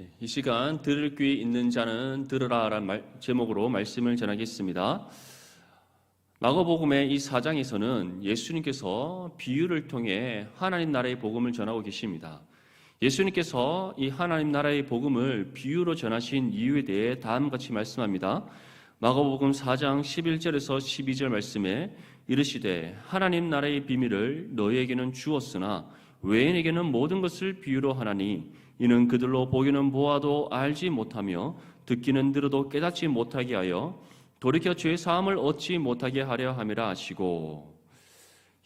예, 이 시간 들을 귀 있는 자는 들으라라는 말- 제목으로 말씀을 전하겠습니다. 마가복음의 이 사장에서는 예수님께서 비유를 통해 하나님 나라의 복음을 전하고 계십니다. 예수님께서 이 하나님 나라의 복음을 비유로 전하신 이유에 대해 다음과 같이 말씀합니다. 마가복음 4장 11절에서 12절 말씀에 이르시되 하나님 나라의 비밀을 너희에게는 주었으나 외인에게는 모든 것을 비유로 하나니 이는 그들로 보기는 보아도 알지 못하며 듣기는 들어도 깨닫지 못하게 하여 돌이켜 죄 사함을 얻지 못하게 하려 함이라 하시고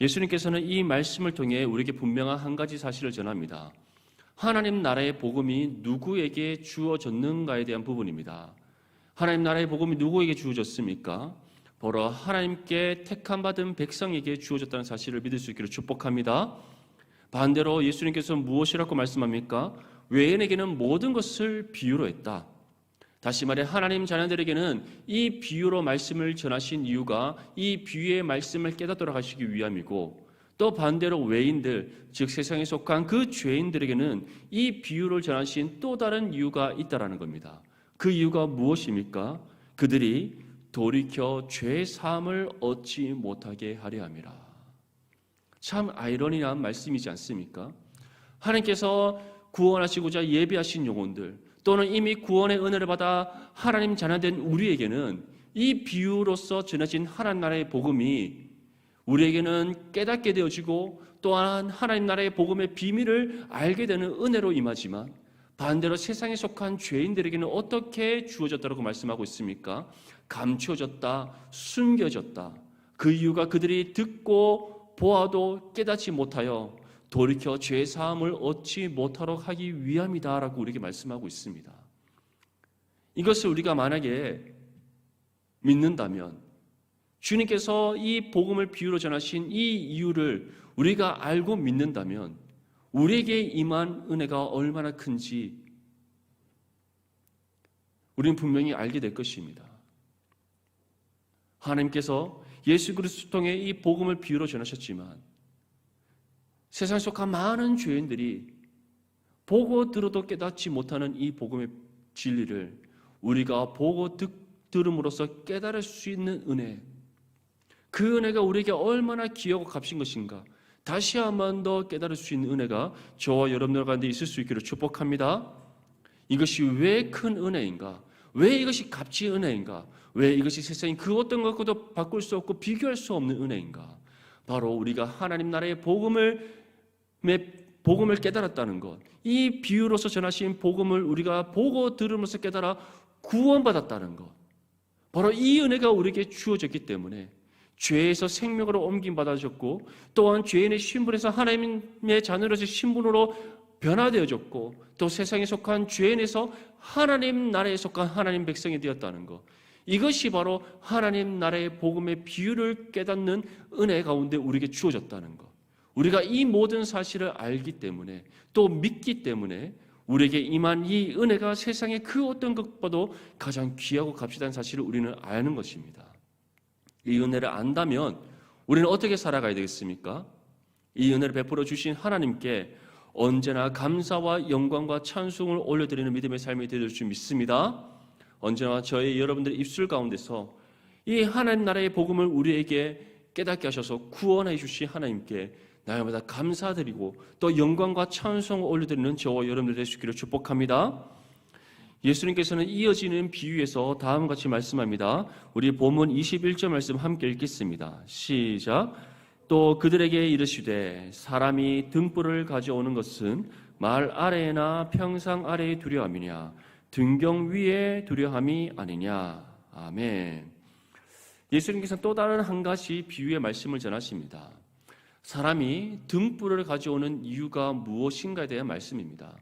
예수님께서는 이 말씀을 통해 우리에게 분명한 한 가지 사실을 전합니다. 하나님 나라의 복음이 누구에게 주어졌는가에 대한 부분입니다. 하나님 나라의 복음이 누구에게 주어졌습니까? 바로 하나님께 택함 받은 백성에게 주어졌다는 사실을 믿을 수 있기를 축복합니다. 반대로 예수님께서 무엇이라고 말씀합니까? 외인에게는 모든 것을 비유로 했다. 다시 말해 하나님 자녀들에게는 이 비유로 말씀을 전하신 이유가 이 비유의 말씀을 깨닫도록 하시기 위함이고 또 반대로 외인들 즉 세상에 속한 그 죄인들에게는 이 비유를 전하신 또 다른 이유가 있다라는 겁니다. 그 이유가 무엇입니까? 그들이 돌이켜 죄 사함을 얻지 못하게 하려 함이라. 참 아이러니한 말씀이지 않습니까? 하나님께서 구원하시고자 예비하신 영혼들 또는 이미 구원의 은혜를 받아 하나님 자녀된 우리에게는 이 비유로서 전해진 하나님 나라의 복음이 우리에게는 깨닫게 되어지고 또한 하나님 나라의 복음의 비밀을 알게 되는 은혜로 임하지만 반대로 세상에 속한 죄인들에게는 어떻게 주어졌다고 말씀하고 있습니까? 감추어졌다, 숨겨졌다. 그 이유가 그들이 듣고 보아도 깨닫지 못하여 돌이켜 죄 사함을 얻지 못하도록 하기 위함이다라고 우리에게 말씀하고 있습니다. 이것을 우리가 만약에 믿는다면 주님께서 이 복음을 비유로 전하신 이 이유를 우리가 알고 믿는다면 우리에게 임한 은혜가 얼마나 큰지 우리는 분명히 알게 될 것입니다. 하나님께서 예수 그리스도 통해 이 복음을 비유로 전하셨지만 세상 속한 많은 죄인들이 보고 들어도 깨닫지 못하는 이 복음의 진리를 우리가 보고 듣, 들음으로써 깨달을 수 있는 은혜 그 은혜가 우리에게 얼마나 귀하고 값인 것인가 다시 한 번 더 깨달을 수 있는 은혜가 저와 여러분들 가운데 있을 수 있기를 축복합니다. 이것이 왜 큰 은혜인가? 왜 이것이 값지 은혜인가? 왜 이것이 세상이 그 어떤 것과도 바꿀 수 없고 비교할 수 없는 은혜인가? 바로 우리가 하나님 나라의 복음을 복음을 깨달았다는 것. 이 비유로서 전하신 복음을 우리가 보고 들으면서 깨달아 구원받았다는 것. 바로 이 은혜가 우리에게 주어졌기 때문에 죄에서 생명으로 옮김 받아졌고 또한 죄인의 신분에서 하나님의 자녀로서 신분으로 변화되어졌고 또 세상에 속한 죄인에서 하나님 나라에 속한 하나님 백성이 되었다는 것. 이것이 바로 하나님 나라의 복음의 비유를 깨닫는 은혜 가운데 우리에게 주어졌다는 것. 우리가 이 모든 사실을 알기 때문에 또 믿기 때문에 우리에게 임한 이 은혜가 세상의 그 어떤 것보다도 가장 귀하고 값이다는 사실을 우리는 아는 것입니다. 이 은혜를 안다면 우리는 어떻게 살아가야 되겠습니까? 이 은혜를 베풀어 주신 하나님께 언제나 감사와 영광과 찬송을 올려드리는 믿음의 삶이 되줄 줄 믿습니다. 언제나 저희 여러분들의 입술 가운데서 이 하나님 나라의 복음을 우리에게 깨닫게 하셔서 구원해 주신 하나님께 날마다 감사드리고 또 영광과 찬송을 올려드리는 저와 여러분들 되시기를 축복합니다. 예수님께서는 이어지는 비유에서 다음과 같이 말씀합니다. 우리 본문 21절 말씀 함께 읽겠습니다. 시작. 또 그들에게 이르시되 사람이 등불을 가져오는 것은 말 아래나 평상 아래에 두려함이냐 등경 위에 두려함이 아니냐. 아멘. 예수님께서 또 다른 한 가지 비유의 말씀을 전하십니다. 사람이 등불을 가져오는 이유가 무엇인가에 대한 말씀입니다.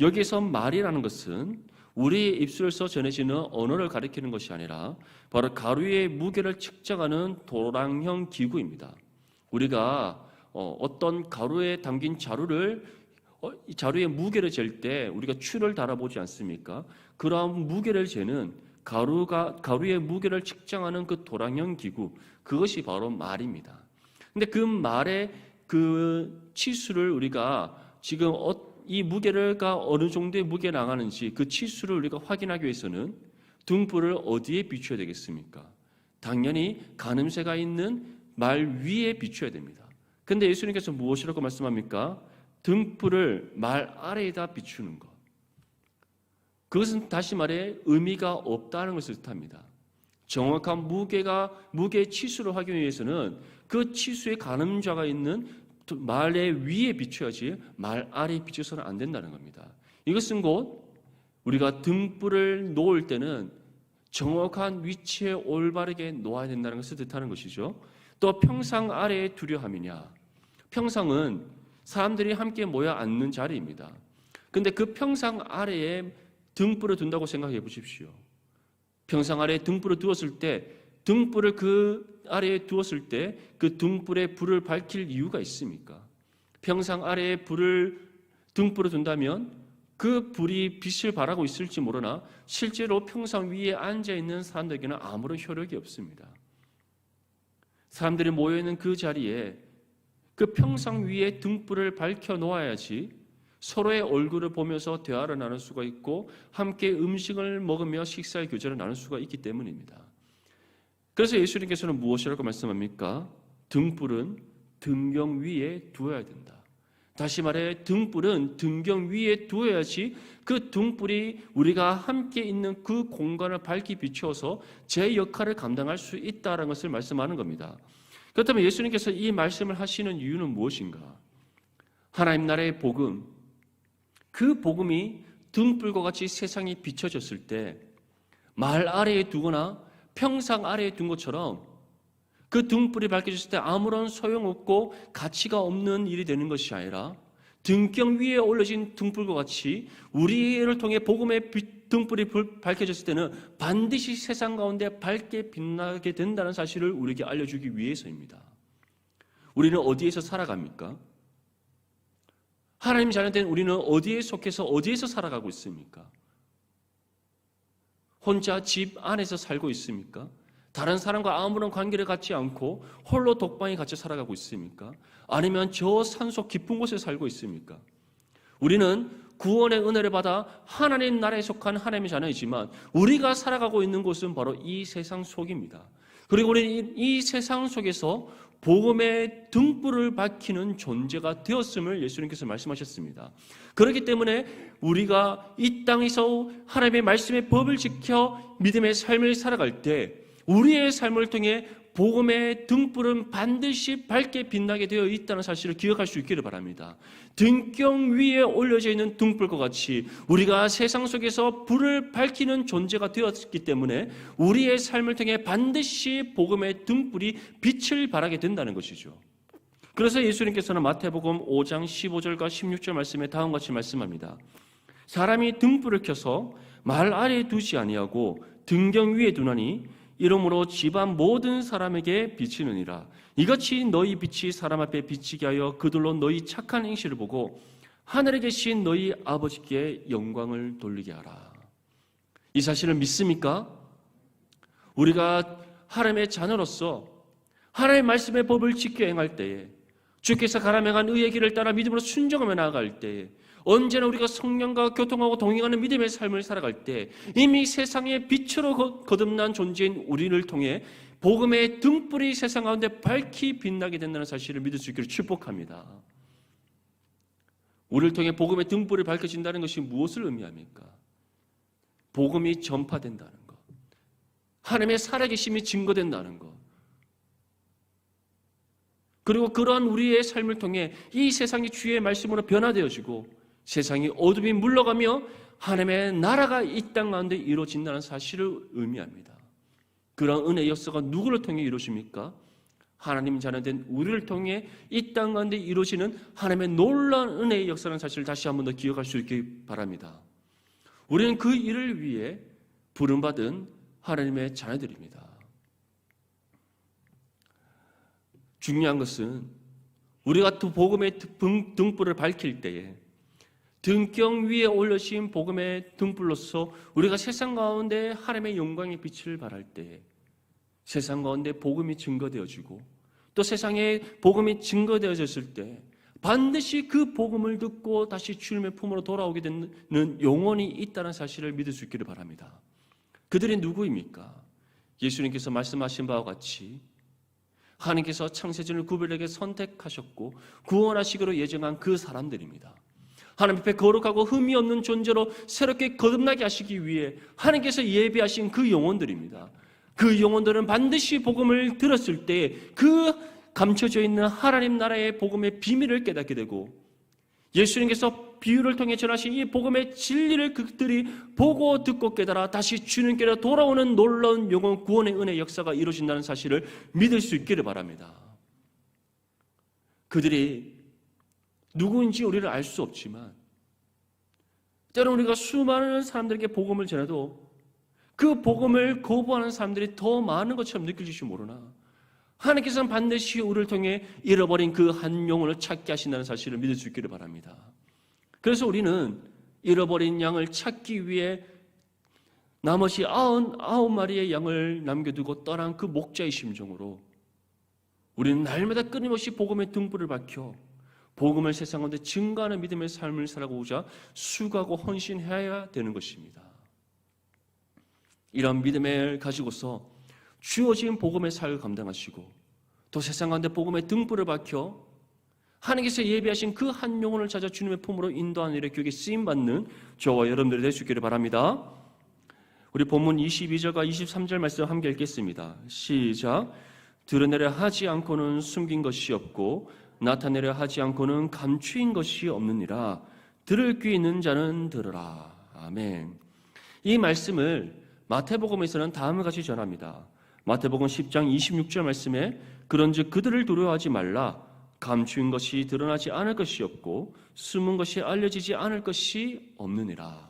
여기에서 말이라는 것은 우리의 입술에서 전해지는 언어를 가리키는 것이 아니라 바로 가루의 무게를 측정하는 도랑형 기구입니다. 우리가 어, 어떤 가루에 담긴 자루를 어, 이 자루의 무게를 잴 때 우리가 추를 달아보지 않습니까? 그러한 무게를 재는 가루가 가루의 무게를 측정하는 그 도랑형 기구 그것이 바로 말입니다. 근데 그 말의 그 치수를 우리가 지금 어, 이 무게가 어느 정도의 무게 나가는지 그 치수를 우리가 확인하기 위해서는 등불을 어디에 비춰야 되겠습니까? 당연히 가늠쇠가 있는 말 위에 비춰야 됩니다. 근데 예수님께서 무엇이라고 말씀합니까? 등불을 말 아래에다 비추는 것. 그것은 다시 말해 의미가 없다는 것을 뜻합니다. 정확한 무게가 무게 치수를 확인하기 위해서는 그 치수의 가늠자가 있는 말의 위에 비춰야지 말 아래에 비춰서는 안 된다는 겁니다. 이것은 곧 우리가 등불을 놓을 때는 정확한 위치에 올바르게 놓아야 된다는 것을 뜻하는 것이죠. 또 평상 아래에 두려 함이냐? 평상은 사람들이 함께 모여 앉는 자리입니다. 근데 그 평상 아래에 등불을 둔다고 생각해 보십시오. 평상 아래에 등불을 두었을 때 등불을 그 아래에 두었을 때 그 등불에 불을 밝힐 이유가 있습니까? 평상 아래에 불을 등불을 둔다면 그 불이 빛을 발하고 있을지 모르나 실제로 평상 위에 앉아 있는 사람들에게는 아무런 효력이 없습니다. 사람들이 모여 있는 그 자리에 그 평상 위에 등불을 밝혀 놓아야지 서로의 얼굴을 보면서 대화를 나눌 수가 있고 함께 음식을 먹으며 식사의 교제를 나눌 수가 있기 때문입니다. 그래서 예수님께서는 무엇이라고 말씀합니까? 등불은 등경 위에 두어야 된다. 다시 말해 등불은 등경 위에 두어야지 그 등불이 우리가 함께 있는 그 공간을 밝히 비추어서 제 역할을 감당할 수 있다는 것을 말씀하는 겁니다. 그렇다면 예수님께서 이 말씀을 하시는 이유는 무엇인가? 하나님 나라의 복음, 그 복음이 등불과 같이 세상에 비춰졌을 때 말 아래에 두거나 평상 아래에 둔 것처럼 그 등불이 밝혀졌을 때 아무런 소용없고 가치가 없는 일이 되는 것이 아니라 등경 위에 올려진 등불과 같이 우리를 통해 복음의 등불이 밝혀졌을 때는 반드시 세상 가운데 밝게 빛나게 된다는 사실을 우리에게 알려주기 위해서입니다. 우리는 어디에서 살아갑니까? 하나님 자녀된 우리는 어디에 속해서 어디에서 살아가고 있습니까? 혼자 집 안에서 살고 있습니까? 다른 사람과 아무런 관계를 갖지 않고 홀로 독방에 갇혀 살아가고 있습니까? 아니면 저 산속 깊은 곳에 살고 있습니까? 우리는 구원의 은혜를 받아 하나님 나라에 속한 하나님의 자녀이지만 우리가 살아가고 있는 곳은 바로 이 세상 속입니다. 그리고 우리는 이 세상 속에서 복음의 등불을 밝히는 존재가 되었음을 예수님께서 말씀하셨습니다. 그렇기 때문에 우리가 이 땅에서 하나님의 말씀의 법을 지켜 믿음의 삶을 살아갈 때 우리의 삶을 통해 복음의 등불은 반드시 밝게 빛나게 되어 있다는 사실을 기억할 수 있기를 바랍니다. 등경 위에 올려져 있는 등불과 같이 우리가 세상 속에서 불을 밝히는 존재가 되었기 때문에 우리의 삶을 통해 반드시 복음의 등불이 빛을 발하게 된다는 것이죠. 그래서 예수님께서는 마태복음 5장 15절과 16절 말씀에 다음과 같이 말씀합니다. 사람이 등불을 켜서 말 아래에 두지 아니하고 등경 위에 두나니 이러므로 집안 모든 사람에게 비치느니라. 이같이 너희 빛이 사람 앞에 비치게 하여 그들로 너희 착한 행실을 보고 하늘에 계신 너희 아버지께 영광을 돌리게 하라. 이 사실을 믿습니까? 우리가 하나님의 자녀로서 하나님의 말씀의 법을 지켜 행할 때에 주께서 가라명한 의의 길을 따라 믿음으로 순종하며 나아갈 때에 언제나 우리가 성령과 교통하고 동행하는 믿음의 삶을 살아갈 때 이미 세상의 빛으로 거듭난 존재인 우리를 통해 복음의 등불이 세상 가운데 밝히 빛나게 된다는 사실을 믿을 수 있기를 축복합니다. 우리를 통해 복음의 등불이 밝혀진다는 것이 무엇을 의미합니까? 복음이 전파된다는 것. 하나님의 살아계심이 증거된다는 것. 그리고 그러한 우리의 삶을 통해 이 세상이 주의 말씀으로 변화되어지고 세상이 어둠이 물러가며 하나님의 나라가 이 땅 가운데 이루어진다는 사실을 의미합니다. 그런 은혜 역사가 누구를 통해 이루어집니까? 하나님 자녀된 우리를 통해 이 땅 가운데 이루어지는 하나님의 놀라운 은혜의 역사라는 사실을 다시 한번 더 기억할 수 있기 바랍니다. 우리는 그 일을 위해 부름받은 하나님의 자녀들입니다. 중요한 것은 우리가 또 복음의 등불을 밝힐 때에 등경 위에 올려진 복음의 등불로서 우리가 세상 가운데 하나님의 영광의 빛을 발할 때 세상 가운데 복음이 증거되어지고 또 세상에 복음이 증거되어졌을 때 반드시 그 복음을 듣고 다시 주님의 품으로 돌아오게 되는 영혼이 있다는 사실을 믿을 수 있기를 바랍니다. 그들이 누구입니까? 예수님께서 말씀하신 바와 같이 하나님께서 창세전을 구별에게 선택하셨고 구원하시기로 예정한 그 사람들입니다. 하나님 앞에 거룩하고 흠이 없는 존재로 새롭게 거듭나게 하시기 위해 하나님께서 예비하신 그 영혼들입니다. 그 영혼들은 반드시 복음을 들었을 때 그 감춰져 있는 하나님 나라의 복음의 비밀을 깨닫게 되고 예수님께서 비유를 통해 전하신 이 복음의 진리를 그들이 보고 듣고 깨달아 다시 주님께로 돌아오는 놀라운 영혼 구원의 은혜 역사가 이루어진다는 사실을 믿을 수 있기를 바랍니다. 그들이 누구인지 우리를 알수 없지만 때로는 우리가 수많은 사람들에게 복음을 전해도 그 복음을 거부하는 사람들이 더 많은 것처럼 느껴질지 모르나 하나님께서는 반드시 우리를 통해 잃어버린 그 한 영혼을 찾게 하신다는 사실을 믿을 수 있기를 바랍니다. 그래서 우리는 잃어버린 양을 찾기 위해 나머지 아흔 아홉 마리의 양을 남겨두고 떠난 그 목자의 심정으로 우리는 날마다 끊임없이 복음의 등불을 밝혀 복음을 세상 가운데 증거하는 믿음의 삶을 살아가고자 수고하고 헌신해야 되는 것입니다. 이런 믿음을 가지고서 주어진 복음의 사역을 감당하시고 또 세상 가운데 복음의 등불을 밝혀 하나님께서 예비하신 그 한 영혼을 찾아 주님의 품으로 인도하는 일에 교육에 쓰임 받는 저와 여러분들이 있기를 바랍니다. 우리 본문 22절과 23절 말씀 함께 읽겠습니다. 시작. 드러내려 하지 않고는 숨긴 것이 없고 나타내려 하지 않고는 감추인 것이 없느니라. 들을 귀 있는 자는 들으라. 아멘. 이 말씀을 마태복음에서는 다음과 같이 전합니다. 마태복음 10장 26절 말씀에 그런즉 그들을 두려워하지 말라. 감추인 것이 드러나지 않을 것이 없고 숨은 것이 알려지지 않을 것이 없느니라.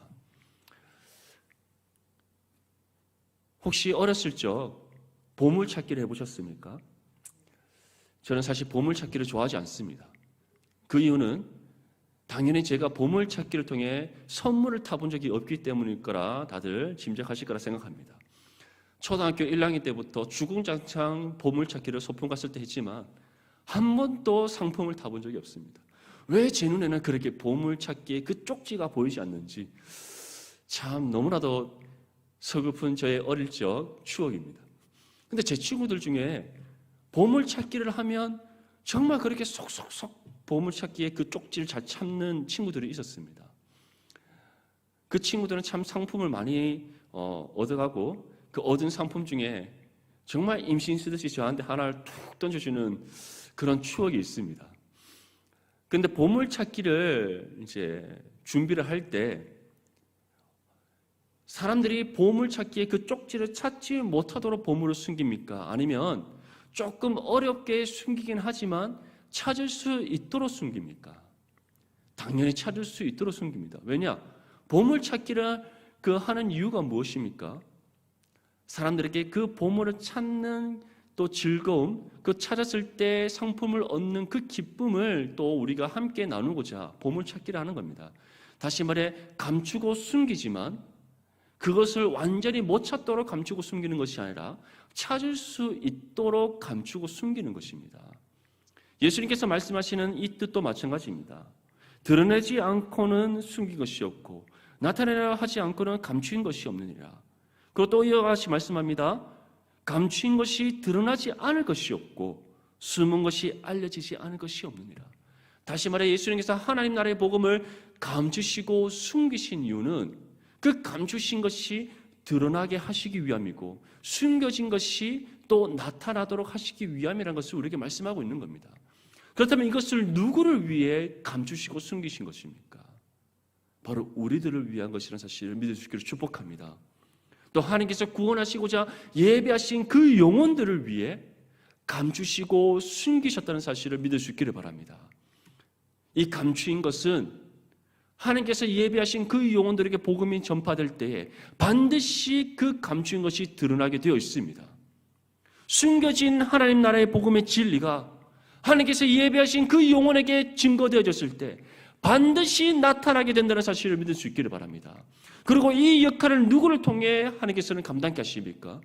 혹시 어렸을 적 보물 찾기를 해보셨습니까? 저는 사실 보물 찾기를 좋아하지 않습니다. 그 이유는 당연히 제가 보물 찾기를 통해 선물을 타본 적이 없기 때문일 거라 다들 짐작하실 거라 생각합니다. 초등학교 1학년 때부터 주공장창 보물 찾기를 소풍 갔을 때 했지만 한 번도 상품을 타본 적이 없습니다. 왜 제 눈에는 그렇게 보물 찾기에 그 쪽지가 보이지 않는지 참 너무나도 서글픈 저의 어릴 적 추억입니다. 근데 제 친구들 중에 보물 찾기를 하면 정말 그렇게 속속속 보물 찾기에 그 쪽지를 잘 찾는 친구들이 있었습니다. 그 친구들은 참 상품을 많이 어, 얻어가고 그 얻은 상품 중에 정말 임신 쓰듯이 저한테 하나를 툭 던져주는 그런 추억이 있습니다. 근데 보물 찾기를 이제 준비를 할 때 사람들이 보물 찾기에 그 쪽지를 찾지 못하도록 보물을 숨깁니까? 아니면 조금 어렵게 숨기긴 하지만 찾을 수 있도록 숨깁니까? 당연히 찾을 수 있도록 숨깁니다. 왜냐? 보물 찾기를 그 하는 이유가 무엇입니까? 사람들에게 그 보물을 찾는 또 즐거움, 그 찾았을 때 상품을 얻는 그 기쁨을 또 우리가 함께 나누고자 보물 찾기를 하는 겁니다. 다시 말해 감추고 숨기지만 그것을 완전히 못 찾도록 감추고 숨기는 것이 아니라 찾을 수 있도록 감추고 숨기는 것입니다. 예수님께서 말씀하시는 이 뜻도 마찬가지입니다. 드러내지 않고는 숨긴 것이 없고 나타내려 하지 않고는 감추인 것이 없느니라. 그리고 또 이와 같이 말씀합니다. 감추인 것이 드러나지 않을 것이 없고 숨은 것이 알려지지 않을 것이 없느니라. 다시 말해 예수님께서 하나님 나라의 복음을 감추시고 숨기신 이유는 그 감추신 것이 드러나게 하시기 위함이고 숨겨진 것이 또 나타나도록 하시기 위함이라는 것을 우리에게 말씀하고 있는 겁니다. 그렇다면 이것을 누구를 위해 감추시고 숨기신 것입니까? 바로 우리들을 위한 것이라는 사실을 있기를 축복합니다. 또 하나님께서 구원하시고자 예배하신 그 영혼들을 위해 감추시고 숨기셨다는 사실을 믿을 수 있기를 바랍니다. 이 감추인 것은 하나님께서 예배하신 그 영혼들에게 복음이 전파될 때에 반드시 그 감추인 것이 드러나게 되어 있습니다. 숨겨진 하나님 나라의 복음의 진리가 하나님께서 예배하신 그 영혼에게 증거되어졌을 때 반드시 나타나게 된다는 사실을 믿을 수 있기를 바랍니다. 그리고 이 역할을 누구를 통해 하나님께서는 감당케 하십니까?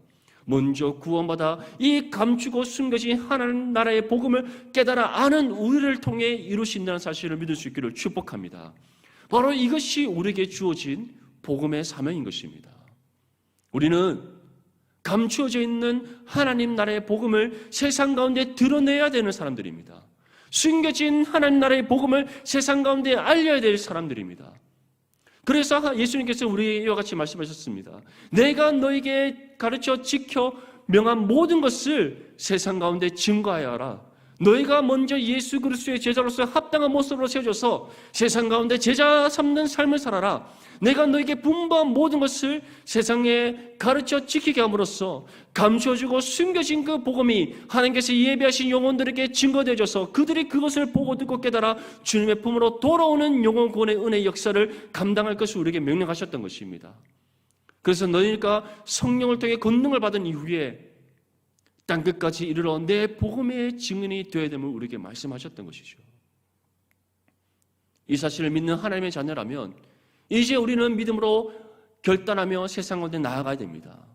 먼저 구원받아 이 감추고 숨겨진 하나님 나라의 복음을 깨달아 아는 우리를 통해 이루신다는 사실을 믿을 수 있기를 축복합니다. 바로 이것이 우리에게 주어진 복음의 사명인 것입니다. 우리는 감추어져 있는 하나님 나라의 복음을 세상 가운데 드러내야 되는 사람들입니다. 숨겨진 하나님 나라의 복음을 세상 가운데 알려야 될 사람들입니다. 그래서 예수님께서 우리와 같이 말씀하셨습니다. 내가 너에게 가르쳐 지켜 명한 모든 것을 세상 가운데 증거하여 하라. 너희가 먼저 예수 그리스도의 제자로서 합당한 모습으로 세워져서 세상 가운데 제자 삼는 삶을 살아라. 내가 너에게 분부한 모든 것을 세상에 가르쳐 지키게 함으로써 감춰주고 숨겨진 그 복음이 하나님께서 예배하신 영혼들에게 증거되어져서 그들이 그것을 보고 듣고 깨달아 주님의 품으로 돌아오는 영혼 구원의 은혜 역사를 감당할 것을 우리에게 명령하셨던 것입니다. 그래서 너희가 성령을 통해 권능을 받은 이후에 땅 끝까지 이르러 내 복음의 증인이 되어야 됨을 우리에게 말씀하셨던 것이죠. 이 사실을 믿는 하나님의 자녀라면 이제 우리는 믿음으로 결단하며 세상 가운데 나아가야 됩니다.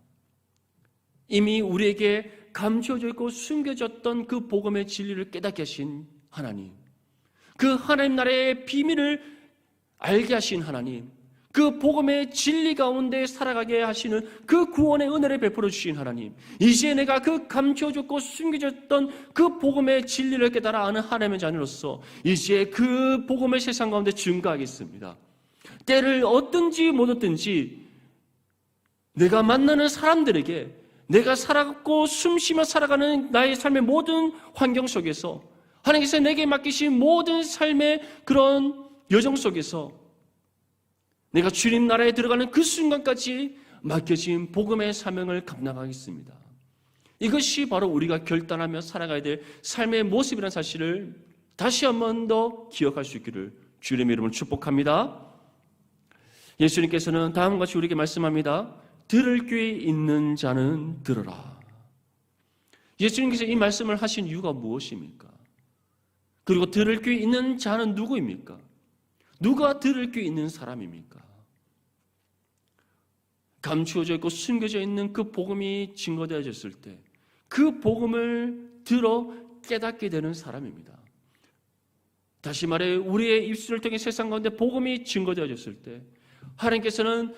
이미 우리에게 감춰져 있고 숨겨졌던 그 복음의 진리를 깨닫게 하신 하나님, 그 하나님 나라의 비밀을 알게 하신 하나님, 그 복음의 진리 가운데 살아가게 하시는 그 구원의 은혜를 베풀어 주신 하나님. 이제 내가 그 감춰졌고 숨겨졌던 그 복음의 진리를 깨달아 아는 하나님의 자녀로서 이제 그 복음을 세상 가운데 증거하겠습니다. 때를 얻든지 못 얻든지 내가 만나는 사람들에게 내가 살아갔고 숨쉬며 살아가는 나의 삶의 모든 환경 속에서 하나님께서 내게 맡기신 모든 삶의 그런 여정 속에서 내가 주님 나라에 들어가는 그 순간까지 맡겨진 복음의 사명을 감당하겠습니다. 이것이 바로 우리가 결단하며 살아가야 될 삶의 모습이라는 사실을 다시 한 번 더 기억할 수 있기를 주님의 이름을 축복합니다. 예수님께서는 다음과 같이 우리에게 말씀합니다. 들을 귀 있는 자는 들어라. 예수님께서 이 말씀을 하신 이유가 무엇입니까? 그리고 들을 귀 있는 자는 누구입니까? 누가 들을 귀 있는 사람입니까? 감추어져 있고 숨겨져 있는 그 복음이 증거되어졌을 때 그 복음을 들어 깨닫게 되는 사람입니다. 다시 말해 우리의 입술을 통해 세상 가운데 복음이 증거되어졌을 때 하나님께서는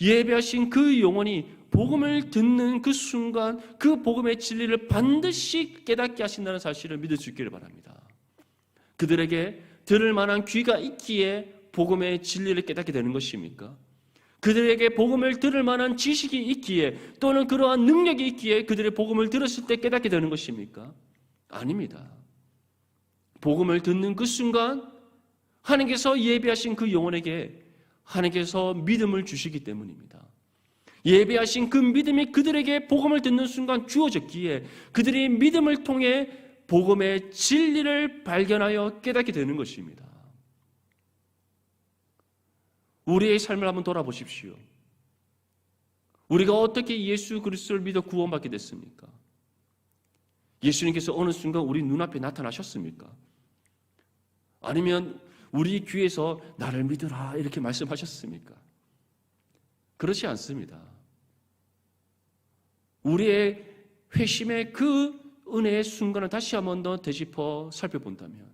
예배하신 그 영혼이 복음을 듣는 그 순간 그 복음의 진리를 반드시 깨닫게 하신다는 사실을 믿을 수 있기를 바랍니다. 그들에게 들을 만한 귀가 있기에 복음의 진리를 깨닫게 되는 것입니까? 그들에게 복음을 들을 만한 지식이 있기에 또는 그러한 능력이 있기에 그들의 복음을 들었을 때 깨닫게 되는 것입니까? 아닙니다. 복음을 듣는 그 순간 하나님께서 예배하신 그 영혼에게 하나님께서 믿음을 주시기 때문입니다. 예배하신 그 믿음이 그들에게 복음을 듣는 순간 주어졌기에 그들이 믿음을 통해 복음의 진리를 발견하여 깨닫게 되는 것입니다. 우리의 삶을 한번 돌아보십시오. 우리가 어떻게 예수 그리스도를 믿어 구원받게 됐습니까? 예수님께서 어느 순간 우리 눈앞에 나타나셨습니까? 아니면 우리 귀에서 나를 믿으라 이렇게 말씀하셨습니까? 그렇지 않습니다. 우리의 회심의 그 은혜의 순간을 다시 한 번 더 되짚어 살펴본다면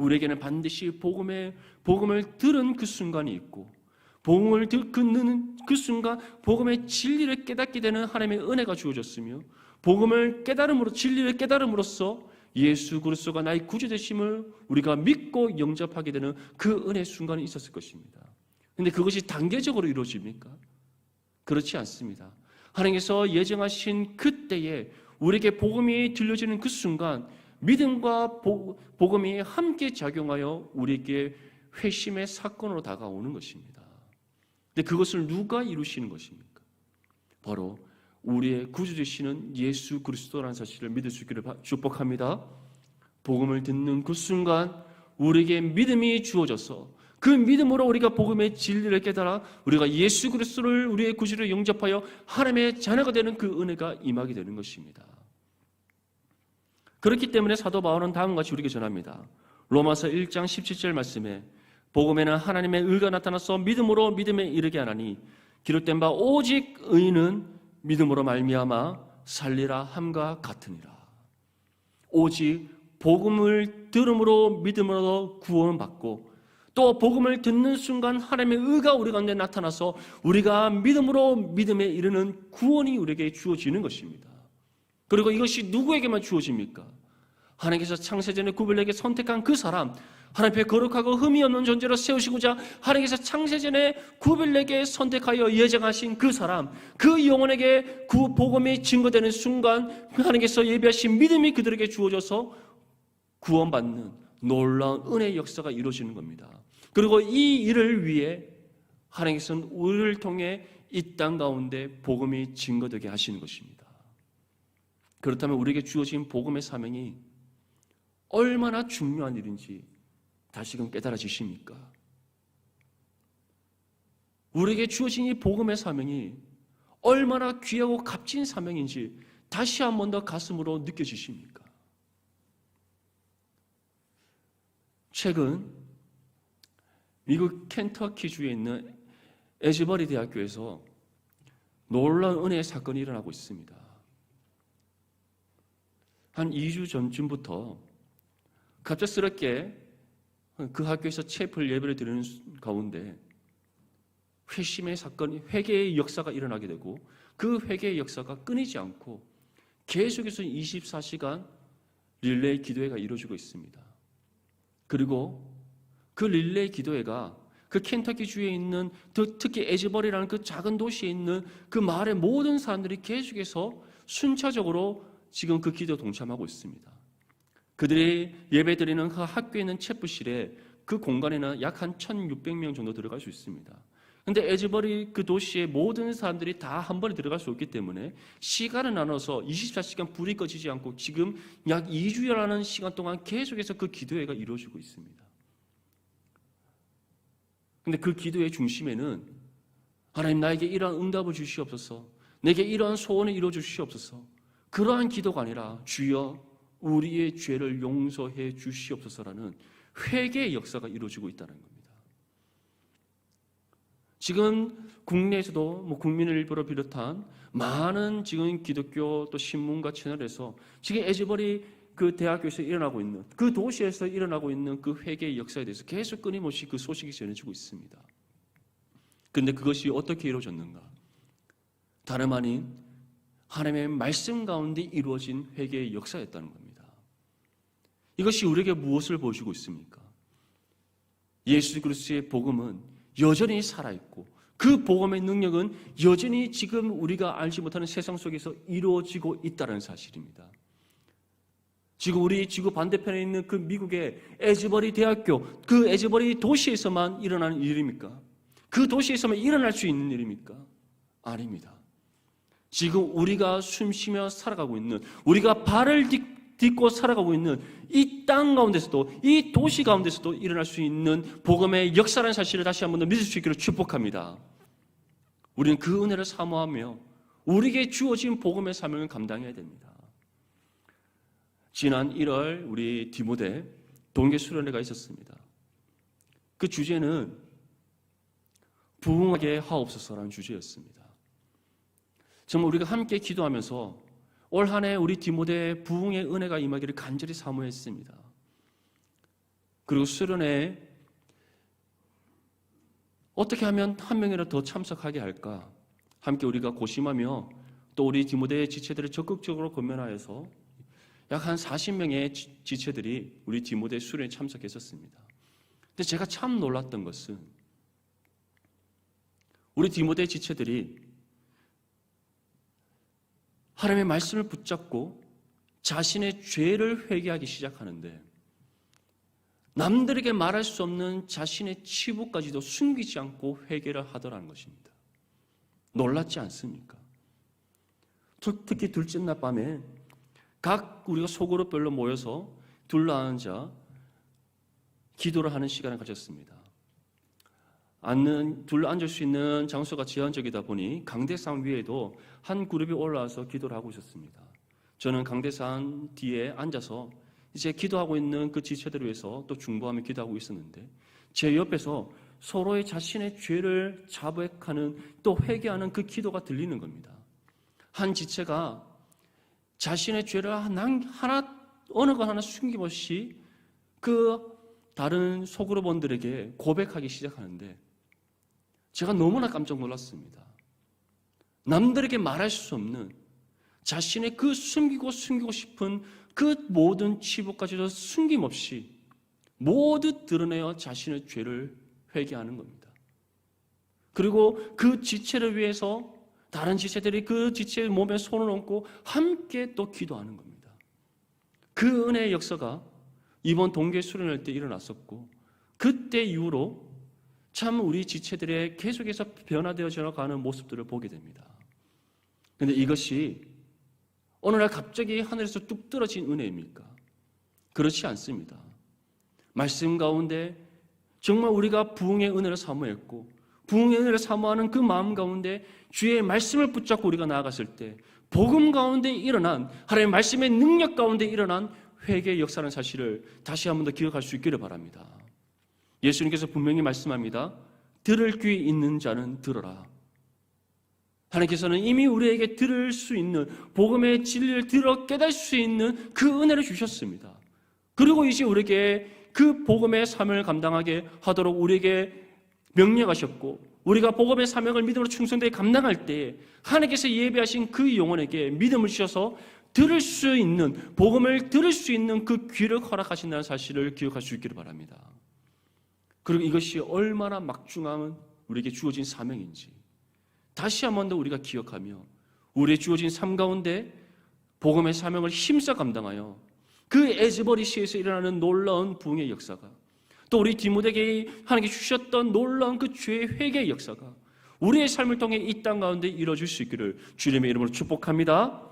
우리에게는 반드시 복음의 복음을 들은 그 순간이 있고 복음을 듣는 그 순간 복음의 진리를 깨닫게 되는 하나님의 은혜가 주어졌으며 복음을 깨달음으로 진리를 깨달음으로써 예수 그리스도가 나의 구주 되심을 우리가 믿고 영접하게 되는 그 은혜 순간이 있었을 것입니다. 근데 그것이 단계적으로 이루어집니까? 그렇지 않습니다. 하나님께서 예정하신 그때에 우리에게 복음이 들려지는 그 순간 믿음과 복음이 함께 작용하여 우리에게 회심의 사건으로 다가오는 것입니다. 근데 그것을 누가 이루시는 것입니까? 바로 우리의 구주 되시는 예수 그리스도라는 사실을 믿을 수 있기를 축복합니다. 복음을 듣는 그 순간 우리에게 믿음이 주어져서 그 믿음으로 우리가 복음의 진리를 깨달아 우리가 예수 그리스도를 우리의 구주로 영접하여 하나님의 자녀가 되는 그 은혜가 임하게 되는 것입니다. 그렇기 때문에 사도 바울은 다음과 같이 우리에게 전합니다. 로마서 1장 17절 말씀에 복음에는 하나님의 의가 나타나서 믿음으로 믿음에 이르게 하나니 기록된 바 오직 의인은 믿음으로 말미암아 살리라 함과 같으니라. 오직 복음을 들음으로 믿음으로 구원을 받고 또 복음을 듣는 순간 하나님의 의가 우리 가운데 나타나서 우리가 믿음으로 믿음에 이르는 구원이 우리에게 주어지는 것입니다. 그리고 이것이 누구에게만 주어집니까? 하나님께서 창세전에 구별에게 선택한 그 사람, 하나님 앞에 거룩하고 흠이 없는 존재로 세우시고자 하나님께서 창세전에 구별에게 선택하여 예정하신 그 사람, 그 영혼에게 그 복음이 증거되는 순간 하나님께서 예비하신 믿음이 그들에게 주어져서 구원받는 놀라운 은혜의 역사가 이루어지는 겁니다. 그리고 이 일을 위해 하나님께서는 우리를 통해 이 땅 가운데 복음이 증거되게 하시는 것입니다. 그렇다면 우리에게 주어진 복음의 사명이 얼마나 중요한 일인지 다시금 깨달아지십니까? 우리에게 주어진 이 복음의 사명이 얼마나 귀하고 값진 사명인지 다시 한 번 더 가슴으로 느껴지십니까? 최근 미국 켄터키주에 있는 에즈버리 대학교에서 놀라운 은혜의 사건이 일어나고 있습니다. 한 2주 전쯤부터 갑작스럽게 그 학교에서 채플 예배를 드리는 가운데 회심의 사건이 회개의 역사가 일어나게 되고 그 회개의 역사가 끊이지 않고 계속해서 24시간 릴레이 기도회가 이루어지고 있습니다. 그리고 그 릴레이 기도회가 그 켄터키 주에 있는 그 특히 에즈버리라는 그 작은 도시에 있는 그 마을의 모든 사람들이 계속해서 순차적으로 지금 그 기도 동참하고 있습니다. 그들이 예배드리는 그 학교에 있는 체프실에 그 공간에는 약 한 1,600명 정도 들어갈 수 있습니다. 근데 에즈버리 그 도시의 모든 사람들이 다 한 번에 들어갈 수 없기 때문에 시간을 나눠서 24시간 불이 꺼지지 않고 지금 약 2주여라는 시간 동안 계속해서 그 기도회가 이루어지고 있습니다. 근데 그 기도의 중심에는 하나님 나에게 이러한 응답을 주시옵소서. 내게 이러한 소원을 이루어 주시옵소서. 그러한 기도가 아니라 주여 우리의 죄를 용서해 주시옵소서라는 회개의 역사가 이루어지고 있다는 겁니다. 지금 국내에서도 뭐 국민을 일부러 비롯한 많은 지금 기독교 또 신문과 채널에서 지금 에즈버리 그 대학교에서 일어나고 있는 그 도시에서 일어나고 있는 그 회개의 역사에 대해서 계속 끊임없이 그 소식이 전해지고 있습니다. 근데 그것이 어떻게 이루어졌는가? 다름 아닌 하나님의 말씀 가운데 이루어진 회개의 역사였다는 겁니다. 이것이 우리에게 무엇을 보여주고 있습니까? 예수 그리스도의 복음은 여전히 살아있고 그 복음의 능력은 여전히 지금 우리가 알지 못하는 세상 속에서 이루어지고 있다는 사실입니다. 지금 우리 지구 반대편에 있는 그 미국의 에즈버리 대학교, 그 에즈버리 도시에서만 일어나는 일입니까? 그 도시에서만 일어날 수 있는 일입니까? 아닙니다. 지금 우리가 숨쉬며 살아가고 있는, 우리가 발을 딛고 살아가고 있는 이 땅 가운데서도, 이 도시 가운데서도 일어날 수 있는 복음의 역사라는 사실을 다시 한 번 더 믿을 수 있기를 축복합니다. 우리는 그 은혜를 사모하며 우리에게 주어진 복음의 사명을 감당해야 됩니다. 지난 1월 우리 디모데 동계 수련회가 있었습니다. 그 주제는 부흥하게 하옵소서라는 주제였습니다. 정말 우리가 함께 기도하면서 올 한 해 우리 디모데 부흥의 은혜가 임하기를 간절히 사모했습니다. 그리고 수련회 어떻게 하면 한 명이라도 더 참석하게 할까? 함께 우리가 고심하며 또 우리 디모데의 지체들을 적극적으로 권면하여서 약 한 40명의 지체들이 우리 디모데 수련에 참석했었습니다. 근데 제가 참 놀랐던 것은 우리 디모데 지체들이 하나님의 말씀을 붙잡고 자신의 죄를 회개하기 시작하는데 남들에게 말할 수 없는 자신의 치부까지도 숨기지 않고 회개를 하더라는 것입니다. 놀랐지 않습니까? 특히 둘째 날 밤에 각 우리가 소그룹별로 모여서 둘러앉아 기도를 하는 시간을 가졌습니다. 앉는 둘러 앉을 수 있는 장소가 제한적이다 보니 강대상 위에도 한 그룹이 올라와서 기도를 하고 있었습니다. 저는 강대상 뒤에 앉아서 이제 기도하고 있는 그 지체들을 위해서 또 중보하며 기도하고 있었는데 제 옆에서 서로의 자신의 죄를 자백하는 또 회개하는 그 기도가 들리는 겁니다. 한 지체가 자신의 죄를 하나 어느 것 하나 숨김없이 그 다른 소그룹원들에게 고백하기 시작하는데 제가 너무나 깜짝 놀랐습니다. 남들에게 말할 수 없는 자신의 그 숨기고 숨기고 싶은 그 모든 치부까지도 숨김없이 모두 드러내어 자신의 죄를 회개하는 겁니다. 그리고 그 지체를 위해서 다른 지체들이 그 지체의 몸에 손을 얹고 함께 또 기도하는 겁니다. 그 은혜의 역사가 이번 동계 수련회 때 일어났었고 그때 이후로 참 우리 지체들의 계속해서 변화되어져 가는 모습들을 보게 됩니다. 근데 이것이 어느 날 갑자기 하늘에서 뚝 떨어진 은혜입니까? 그렇지 않습니다. 말씀 가운데 정말 우리가 부흥의 은혜를 사모했고 부흥의 은혜를 사모하는 그 마음 가운데 주의 말씀을 붙잡고 우리가 나아갔을 때 복음 가운데 일어난 하나님의 말씀의 능력 가운데 일어난 회개의 역사라는 사실을 다시 한 번 더 기억할 수 있기를 바랍니다. 예수님께서 분명히 말씀합니다. 들을 귀 있는 자는 들어라. 하나님께서는 이미 우리에게 들을 수 있는 복음의 진리를 들어 깨달을 수 있는 그 은혜를 주셨습니다. 그리고 이제 우리에게 그 복음의 삶을 감당하게 하도록 우리에게 명령하셨고 우리가 복음의 사명을 믿음으로 충성되게 감당할 때 하나님께서 예배하신 그 영혼에게 믿음을 주셔서 들을 수 있는 복음을 들을 수 있는 그 귀를 허락하신다는 사실을 기억할 수 있기를 바랍니다. 그리고 이것이 얼마나 막중한 우리에게 주어진 사명인지 다시 한 번 더 우리가 기억하며 우리의 주어진 삶 가운데 복음의 사명을 힘써 감당하여 그 에즈버리시에서 일어나는 놀라운 부흥의 역사가 또 우리 디모데에게 하나님께 주셨던 놀라운 그 죄의 회개의 역사가 우리의 삶을 통해 이 땅 가운데 이루어질 수 있기를 주님의 이름으로 축복합니다.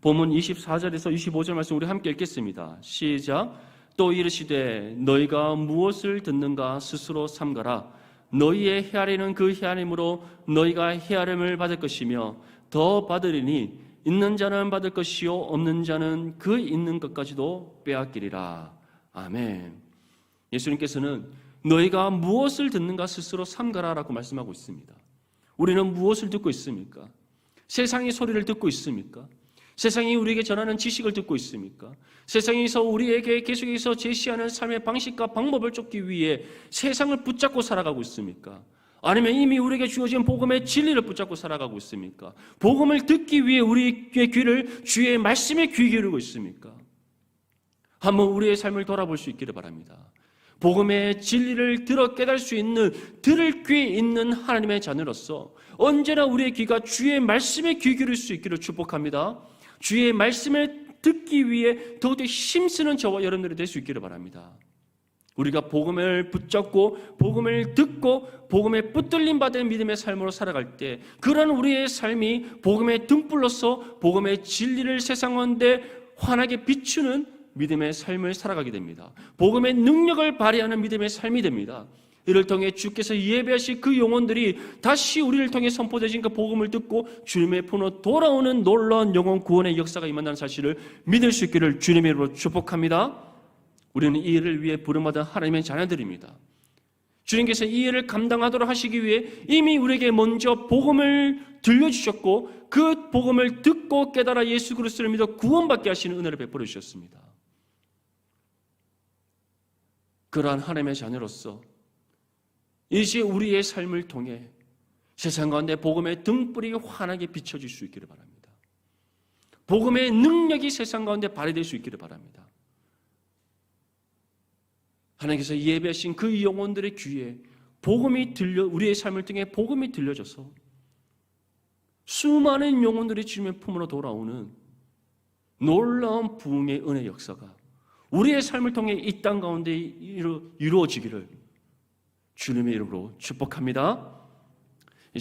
본문 24절에서 25절 말씀 우리 함께 읽겠습니다. 시작. 또 이르시되 너희가 무엇을 듣는가 스스로 삼가라. 너희의 헤아리는 그 헤아림으로 너희가 헤아림을 받을 것이며 더 받으리니 있는 자는 받을 것이요 없는 자는 그 있는 것까지도 빼앗기리라. 아멘. 예수님께서는 너희가 무엇을 듣는가 스스로 삼가라라고 말씀하고 있습니다. 우리는 무엇을 듣고 있습니까? 세상의 소리를 듣고 있습니까? 세상이 우리에게 전하는 지식을 듣고 있습니까? 세상에서 우리에게 계속해서 제시하는 삶의 방식과 방법을 쫓기 위해 세상을 붙잡고 살아가고 있습니까? 아니면 이미 우리에게 주어진 복음의 진리를 붙잡고 살아가고 있습니까? 복음을 듣기 위해 우리의 귀를 주의 말씀에 귀 기울이고 있습니까? 한번 우리의 삶을 돌아볼 수 있기를 바랍니다. 복음의 진리를 들어 깨달을 수 있는 들을 귀 있는 하나님의 자녀로서 언제나 우리의 귀가 주의 말씀에 귀 기울일 수 있기를 축복합니다. 주의 말씀을 듣기 위해 더욱더 힘쓰는 저와 여러분들이 될 수 있기를 바랍니다. 우리가 복음을 붙잡고 복음을 듣고 복음에 붙들림 받은 믿음의 삶으로 살아갈 때 그런 우리의 삶이 복음의 등불로서 복음의 진리를 세상 가운데 환하게 비추는 믿음의 삶을 살아가게 됩니다. 복음의 능력을 발휘하는 믿음의 삶이 됩니다. 이를 통해 주께서 예배하신 그 영혼들이 다시 우리를 통해 선포되신 그 복음을 듣고 주님의 품으로 돌아오는 놀라운 영혼 구원의 역사가 임한다는 사실을 믿을 수 있기를 주님의 이름으로 축복합니다. 우리는 이 일을 위해 부름받은 하나님의 자녀들입니다. 주님께서 이 일을 감당하도록 하시기 위해 이미 우리에게 먼저 복음을 들려주셨고 그 복음을 듣고 깨달아 예수 그리스도를 믿어 구원받게 하시는 은혜를 베풀어 주셨습니다. 그러한 하나님의 자녀로서 이제 우리의 삶을 통해 세상 가운데 복음의 등불이 환하게 비춰질 수 있기를 바랍니다. 복음의 능력이 세상 가운데 발휘될 수 있기를 바랍니다. 하나님께서 예배하신 그 영혼들의 귀에 복음이 들려 우리의 삶을 통해 복음이 들려져서 수많은 영혼들이 주님의 품으로 돌아오는 놀라운 부흥의 은혜 역사가 우리의 삶을 통해 이 땅 가운데 이루, 이루어지기를 주님의 이름으로 축복합니다.